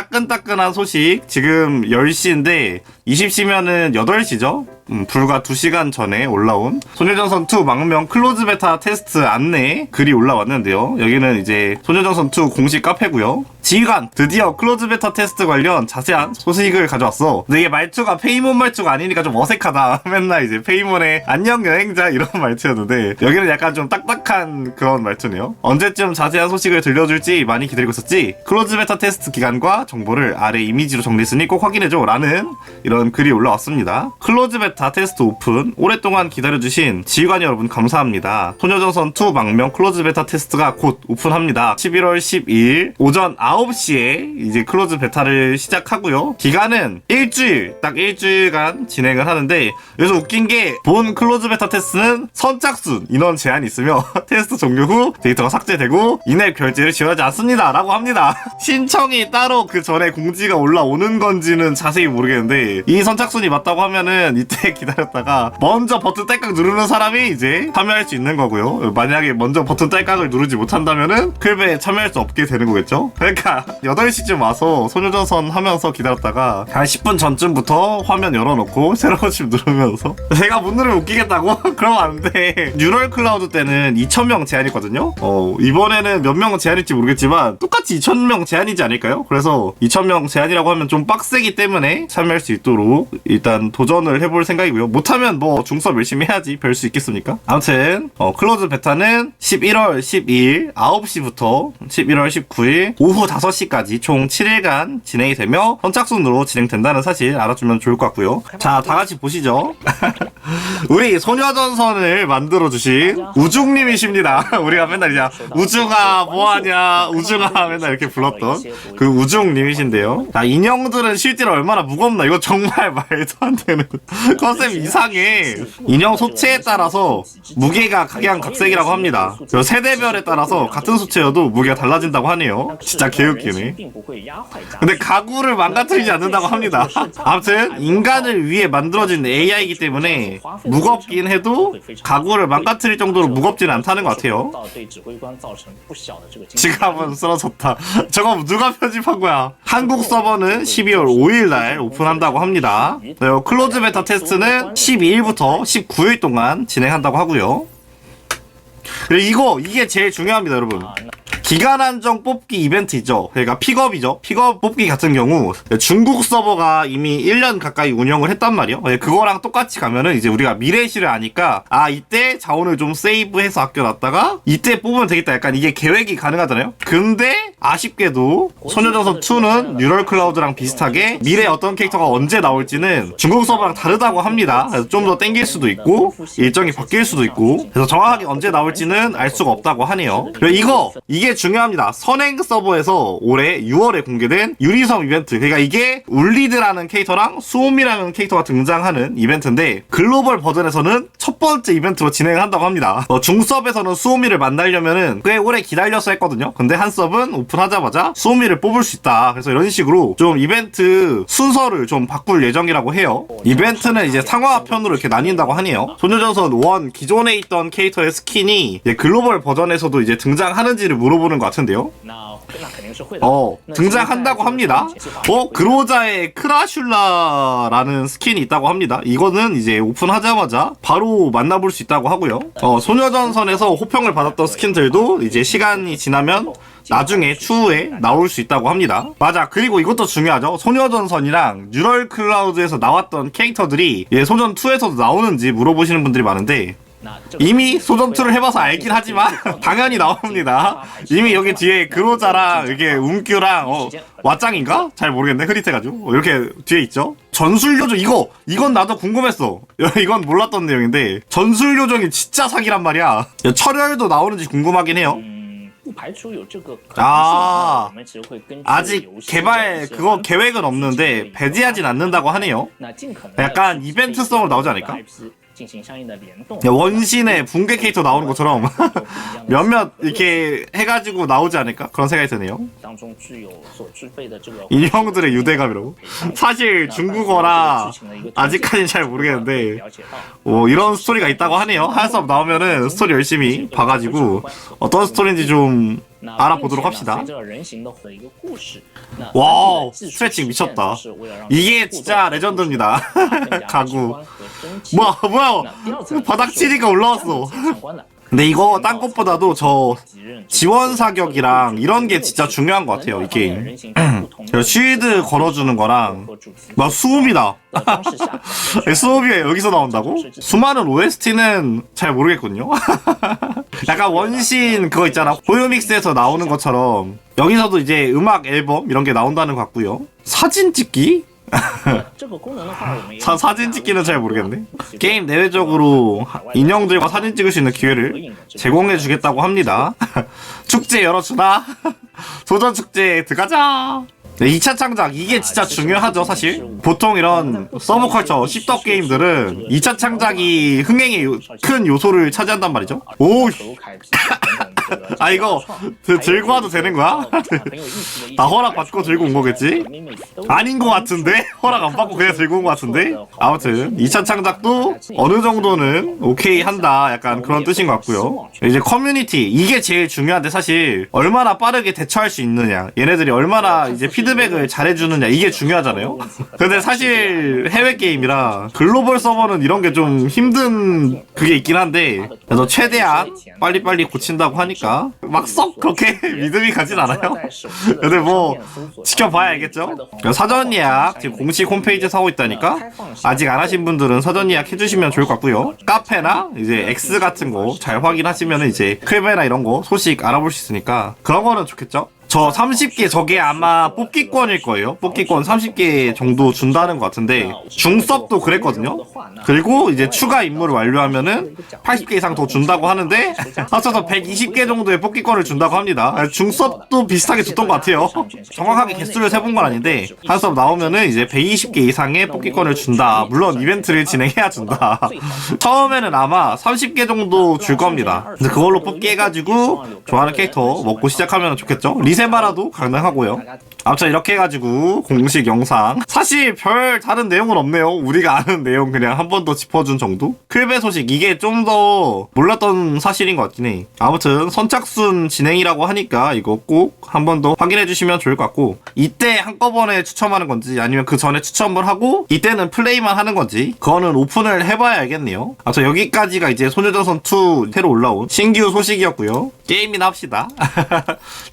따끈따끈한 소식 지금 10시인데 20시면은 8시죠? 음, 불과 2시간 전에 올라온 소녀전선 2 망명 클로즈 베타 테스트 안내 글이 올라왔는데요. 여기는 이제 소녀전선 2 공식 카페고요. 지휘관 드디어 클로즈 베타 테스트 관련 자세한 소식을 가져왔어. 근데 이게 말투가 페이몬 말투가 아니니까 좀 어색하다. 맨날 이제 페이몬의 안녕 여행자 이런 말투였는데 여기는 약간 좀 딱딱한 그런 말투네요. 언제쯤 자세한 소식을 들려줄지 많이 기다리고 있었지. 클로즈 베타 테스트 기간과 정보를 아래 이미지로 정리했으니 꼭 확인해줘. 라는 이런 글이 올라왔습니다. 클로즈 베타 테스트 오픈 오랫동안 기다려주신 지휘관 여러분 감사합니다. 소녀전선 2 망명 클로즈 베타 테스트가 곧 오픈합니다. 11월 12일 오전 9시에 이제 클로즈 베타를 시작하고요. 기간은 일주일, 딱 일주일간 진행을 하는데 여기서 웃긴 게 본 클로즈 베타 테스트는 선착순 인원 제한이 있으며 테스트 종료 후 데이터가 삭제되고 이내 결제를 지원하지 않습니다. 라고 합니다. 신청이 따로 그 전에 공지가 올라오는 건지는 자세히 모르겠는데 이 선착순이 맞다고 하면은 이때 기다렸다가 먼저 버튼 딸깍 누르는 사람이 이제 참여할 수 있는 거고요. 만약에 먼저 버튼 딸깍을 누르지 못한다면은 클베에 참여할 수 없게 되는 거겠죠? 그러니까 8시쯤 와서 소녀전선 하면서 기다렸다가 한 10분 전쯤부터 화면 열어놓고 새로운 집 누르면서 제가 못 누르면 웃기겠다고? 그러면 안 돼. 뉴럴 클라우드 때는 2,000명 제한이거든요? 어, 이번에는 몇 명 제한일지 모르겠지만 똑같이 2,000명 제한이지 않을까요? 그래서 2,000명 제한이라고 하면 좀 빡세기 때문에 참여할 수 있도록 일단 도전을 해볼 생각 이고요. 못하면 뭐 중섭 열심히 해야지 별 수 있겠습니까? 아무튼 어, 클로즈 베타는 11월 12일 9시부터 11월 19일 오후 5시까지 총 7일간 진행이 되며 선착순으로 진행된다는 사실 알아주면 좋을 것 같고요. 자, 다 같이 보시죠. 우리 소녀전선을 만들어주신 우중님이십니다. 우리가 맨날 이제 우중아 뭐하냐 우중아 맨날 이렇게 불렀던 그 우중님이신데요. 자 인형들은 실제로 얼마나 무겁나 이거 정말 말도 안 되는 컨셉 이상해. 인형 소체에 따라서 무게가 각양각색이라고 합니다. 그 세대별에 따라서 같은 수체여도 무게가 달라진다고 하네요. 진짜 개웃기네. 근데 가구를 망가뜨리지 않는다고 합니다. 아무튼 인간을 위해 만들어진 AI이기 때문에 무겁긴 해도 가구를 망가뜨릴 정도로 무겁지는 않다는 것 같아요. 지갑은 쓰러졌다. 저거 누가 편집한 거야? 한국 서버는 12월 5일 날 오픈한다고 합니다. 네, 클로즈 베타 테스트 는 12일부터 19일 동안 진행한다고 하고요. 그리고 이거 이게 제일 중요합니다, 여러분. 기간 한정 뽑기 이벤트죠. 그러니까 픽업이죠. 픽업 뽑기 같은 경우 중국 서버가 이미 1년 가까이 운영을 했단 말이에요. 네, 그거랑 똑같이 가면은 이제 우리가 미래시를 아니까 아 이때 자원을 좀 세이브해서 아껴놨다가 이때 뽑으면 되겠다. 약간 이게 계획이 가능하잖아요. 근데 아쉽게도 소녀전선 2는 뉴럴 클라우드랑 비슷하게 미래 어떤 캐릭터가 언제 나올지는 중국 서버랑 다르다고 합니다. 그래서 좀 더 땡길 수도 있고 일정이 바뀔 수도 있고 그래서 정확하게 언제 나올지는 알 수가 없다고 하네요. 그리고 이거 이게 중요합니다. 선행 서버에서 올해 6월에 공개된 유리섬 이벤트. 그러니까 이게 울리드라는 캐릭터랑 수옴이라는 캐릭터가 등장하는 이벤트인데 글로벌 버전에서는 첫 번째 이벤트로 진행을 한다고 합니다. 어, 중섭에서는 수오미를 만나려면은 꽤 오래 기다려서 했거든요. 근데 한 섭은 오픈하자마자 수오미를 뽑을 수 있다. 그래서 이런 식으로 좀 이벤트 순서를 좀 바꿀 예정이라고 해요. 이벤트는 이제 상화편으로 이렇게 나뉜다고 하네요. 소녀전선 1 기존에 있던 캐릭터의 스킨이 글로벌 버전에서도 이제 등장하는지를 물어보는 것 같은데요. 어, 등장한다고 합니다. 어, 그로자의 크라슐라라는 스킨이 있다고 합니다. 이거는 이제 오픈하자마자 바로 만나볼 수 있다고 하고요. 어, 소녀전선에서 호평을 받았던 스킨들도 이제 시간이 지나면 나중에 추후에 나올 수 있다고 합니다. 맞아. 그리고 이것도 중요하죠. 소녀전선이랑 뉴럴 클라우드에서 나왔던 캐릭터들이 예, 소전 2에서도 나오는지 물어보시는 분들이 많은데 이미 소전투를 해봐서 알긴 하지만 당연히 나옵니다. 이미 여기 뒤에 그로자랑 이게 움큐랑 어, 왓짱인가? 잘 모르겠네 흐릿해가지고 이렇게 뒤에 있죠. 전술요정 이거 이건 나도 궁금했어. 이건 몰랐던 내용인데 전술요정이 진짜 사기란 말이야. 철혈도 나오는지 궁금하긴 해요. 아, 아직 개발 그거 계획은 없는데 배제하진 않는다고 하네요. 약간 이벤트성으로 나오지 않을까? 야, 원신에 붕괴 캐릭터 나오는 것처럼 몇몇 이렇게 해가지고 나오지 않을까 그런 생각이 드네요. 인형들의 유대감이라고. 사실 중국어라 아직까지는 잘 모르겠는데 뭐 이런 스토리가 있다고 하네요. 하야섭 나오면은 스토리 열심히 봐가지고 어떤 스토리인지 좀 알아보도록 합시다. 와, 스트레칭 미쳤다. 이게 진짜 레전드입니다. 가구. 뭐야, 뭐야. 바닥 치니까 올라왔어. 근데 이거 딴 것보다도 저 지원 사격이랑 그 이런 게 그 진짜 그 중요한 것 같아요, 이 게임. 쉴드 걸어주는 거랑, 막 수음이다. 수음이 여기서 나온다고? 수많은 OST는 잘 모르겠군요. 약간 원신 그거 있잖아. 호요믹스에서 나오는 것처럼 여기서도 이제 음악 앨범 이런 게 나온다는 것 같고요. 사진 찍기? 사, 사진 찍기는 잘 모르겠네. 게임 내외적으로 인형들과 사진 찍을 수 있는 기회를 제공해 주겠다고 합니다. 축제 열어주나? 소전 축제 들어가자. 네, 2차 창작 이게 진짜 중요하죠 사실 보통 이런 서브컬처 씹덕 게임들은 2차 창작이 흥행의 요- 큰 요소를 차지한단 말이죠 오 아, 이거 들- 들고 와도 되는 거야? 나 허락 받고 들고 온 거겠지? 아닌 것 같은데? 허락 안 받고 그냥 들고 온것 같은데? 아무튼 2차 창작도 어느 정도는 오케이 한다 약간 그런 뜻인 것 같고요 이제 커뮤니티 이게 제일 중요한데 사실 얼마나 빠르게 대처할 수 있느냐 얘네들이 얼마나 이제 피드백을 잘해주느냐 이게 중요하잖아요 근데 사실 해외 게임이라 글로벌 서버는 이런 게 좀 힘든 그게 있긴 한데 그래서 최대한 빨리빨리 고친다고 하니까 막 썩 그렇게 믿음이 가진 않아요? 근데 뭐 지켜봐야 알겠죠? 사전 예약 지금 공식 홈페이지에서 하고 있다니까? 아직 안 하신 분들은 사전 예약 해주시면 좋을 것 같고요. 카페나 이제 X 같은 거 잘 확인하시면 이제 클베나 이런 거 소식 알아볼 수 있으니까 그런 거는 좋겠죠? 저 30개 저게 아마 뽑기권일 거예요. 뽑기권 30개 정도 준다는 것 같은데 중섭도 그랬거든요. 그리고 이제 추가 임무를 완료하면은 80개 이상 더 준다고 하는데 합쳐서 120개 정도의 뽑기권을 준다고 합니다. 중섭도 비슷하게 줬던 것 같아요. 정확하게 개수를 세본 건 아닌데 한 수업 나오면은 이제 120개 이상의 뽑기권을 준다. 물론 이벤트를 진행해야 준다. 처음에는 아마 30개 정도 줄 겁니다. 근데 그걸로 뽑기 해가지고 좋아하는 캐릭터 먹고 시작하면 좋겠죠? 리 세마라도 가능하고요. 아무튼 이렇게 해가지고 공식 영상 사실 별 다른 내용은 없네요. 우리가 아는 내용 그냥 한 번 더 짚어준 정도? 클베 소식 이게 좀 더 몰랐던 사실인 것 같긴 해. 아무튼 선착순 진행이라고 하니까 이거 꼭 한 번 더 확인해 주시면 좋을 것 같고 이때 한꺼번에 추첨하는 건지 아니면 그 전에 추첨을 하고 이때는 플레이만 하는 건지 그거는 오픈을 해봐야 알겠네요. 아무튼 여기까지가 이제 소녀전선 2 새로 올라온 신규 소식이었고요. 게임이나 합시다.